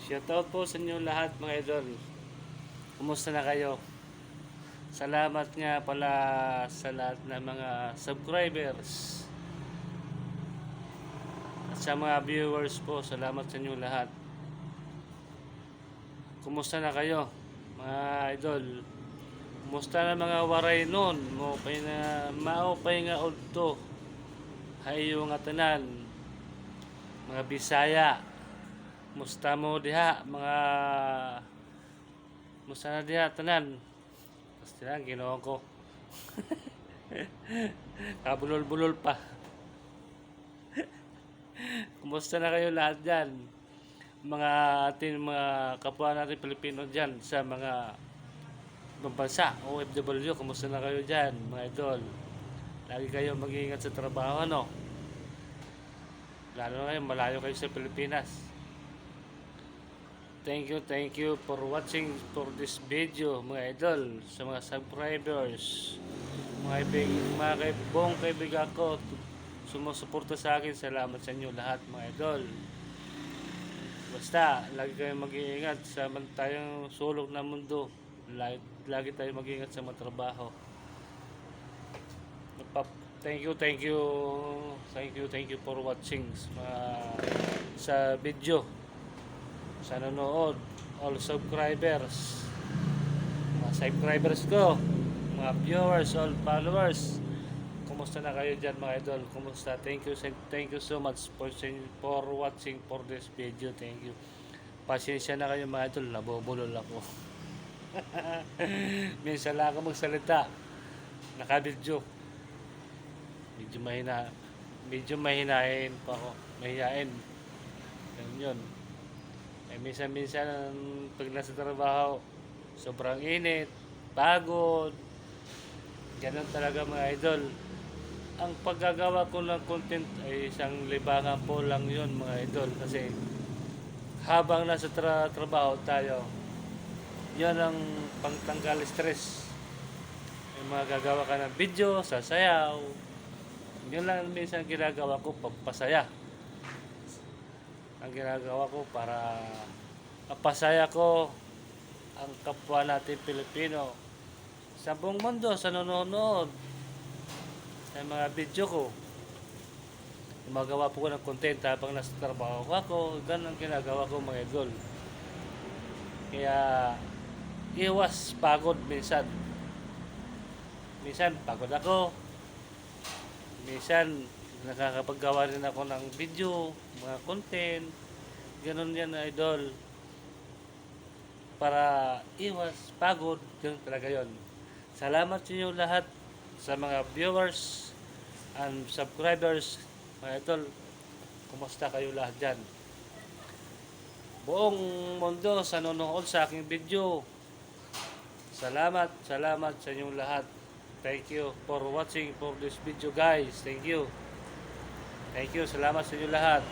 Shoutout po sa inyo lahat mga idol. Kumusta na kayo? Salamat nga pala sa lahat ng mga subscribers. At sa mga viewers po, salamat sa inyo lahat. Kumusta na kayo mga idol? Kumusta na mga waray nun? Mo pay na mao pay nga udto. Hayo nga tanan. Mga Bisaya. Musta mo diha mga Musta na diha tanan? Basta lang ginawa ko. Kabulol-bulol pa. Kumusta na kayo lahat dyan? Mga ating mga kapwa natin Pilipino dyan sa mga ibang bansa, OFW, kumusta na kayo dyan, mga idol? Lagi kayo mag-iingat sa trabaho, ano? Lalo na ngayon, malayo kayo sa Pilipinas. Thank you, thank you for watching for this video, mga idol, sa mga subscribers, mga ibig, mga kaibigan ko, sumusuporta sa akin, salamat sa inyo lahat, mga idol. Basta, lagi kayong mag-iingat sa man tayong sulok ng mundo. Lagi, lagi tayong mag-iingat sa mga trabaho. Thank you, thank you, thank you, thank you for watching mga sa video. Sa nanonood, all subscribers, mga subscribers ko, mga viewers, all followers. Kumusta na kayo dyan mga idol? Kumusta? Thank you, thank you so much for, for watching for this video. Thank you. Pasensya na kayo mga idol, nabubulol ako. Minsan lang ako magsalita. Nakabidyo. Medyo mahina. Medyo mahinain pa ako. Mahihain. Ganun yun. Eh, minsan-minsan pag nasa trabaho, sobrang init, pagod. Ganun talaga mga idol. Ang paggagawa ko ng content ay isang libangan po lang yun mga idol. Kasi habang nasa tra- trabaho tayo, yan ang pangtanggal stress. May mga gagawa ka ng video, sasayaw. Yun lang minsan ginagawa ko, pagpasaya. Ang ginagawa ko para mapasaya ko ang kapwa natin Pilipino sa buong mundo, sa nanonood, sa mga video ko. Gumagawa po ko ng content habang nasa trabaho ko ako. Ganun ang ginagawa ko mga idol. Kaya iwas pagod minsan. Minsan pagod ako. Minsan nakakapaggawa rin ako ng video, mga content. Ganun yan idol. Para iwas pagod, ganun talaga yon. Salamat sa inyo lahat sa mga viewers and subscribers. Mga idol, kumusta kayo lahat dyan? Buong mundo sa nanonood sa aking video. Salamat, salamat sa inyong lahat. Thank you for watching for this video guys. Thank you. Thank you. Salamat sa inyo lahat.